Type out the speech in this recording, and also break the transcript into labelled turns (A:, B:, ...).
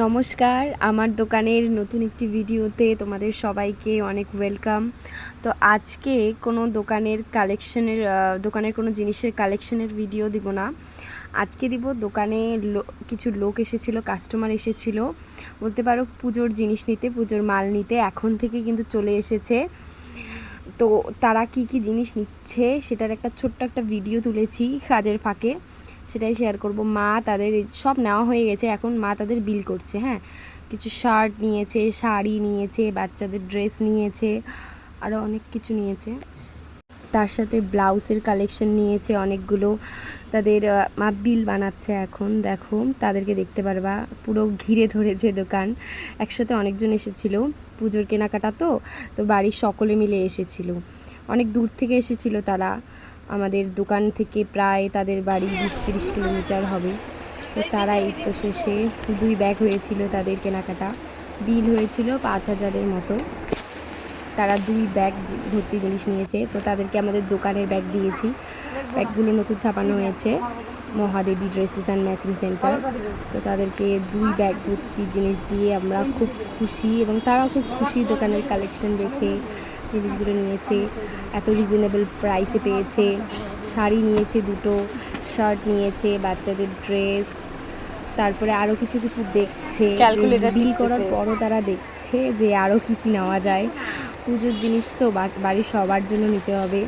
A: নমস্কার, আমার দোকানের নতুন একটি ভিডিওতে তোমাদের সবাইকে অনেক ওয়েলকাম তো আজকে কোনো দোকানের কালেকশনের দোকানের কোনো জিনিসের কালেকশনের ভিডিও দিব না। আজকে দিব দোকানে কিছু লোক এসেছিল কাস্টমার এসেছিল। বলতে পারো পুজোর জিনিস নিতে, পুজোর মাল নিতে, এখন থেকে কিন্তু চলে এসেছে। তো তারা কি কি জিনিস নিচ্ছে, সেটার একটা ছোট্ট একটা ভিডিও তুলেছি কাজের ফাঁকে। সেটাই শেয়ার করব। মা তাদের সব নেওয়া হয়ে গেছে, এখন মা তাদের বিল করছে হ্যাঁ? কিছু শার্ট নিয়েছে, শাড়ি নিয়েছে, বাচ্চাদের ড্রেস নিয়েছে আরও অনেক কিছু নিয়েছে। তার সাথে ব্লাউজের কালেকশন নিয়েছে অনেকগুলো। তাদের মা বিল বানাচ্ছে এখন, দেখো, তাদেরকে দেখতে পারবা। পুরো ঘিরে ধরেছে দোকান। একসাথে অনেকজন এসেছিল, পুজোর কেনাকাটা তো তো বাড়ির সকলে মিলে এসেছিল। অনেক দূর থেকে এসেছিল তারা। আমাদের দোকান থেকে প্রায় তাদের বাড়ি বিশ তিরিশ কিলোমিটার হবে। তো তারা এই তো শেষে দুই ব্যাগ হয়েছিল তাদের কেনাকাটা। বিল হয়েছিল পাঁচ হাজারের মতো। তারা দুই ব্যাগ ভর্তি জিনিস নিয়েছে। তো তাদেরকে আমাদের দোকানের ব্যাগ দিয়েছি। ব্যাগগুলো নতুন ছাপানো হয়েছে। Mahadevi dresses and matching centre তো তাদেরকে দুই ব্যাগ ভর্তি জিনিস দিয়ে আমরা খুব খুশি এবং তারাও খুব খুশি দোকানের কালেকশন দেখে জিনিসগুলো নিয়েছে। এত রিজনেবল প্রাইসে পেয়েছে। শাড়ি নিয়েছে দুটো শার্ট নিয়েছে বাচ্চাদের ড্রেস তারপরে আরও কিছু কিছু দেখছে। বিল করার পরও তারা দেখছে যে আরও কি কি নেওয়া যায়। পুজোর জিনিস তো বাড়ির সবার জন্য নিতে হবে।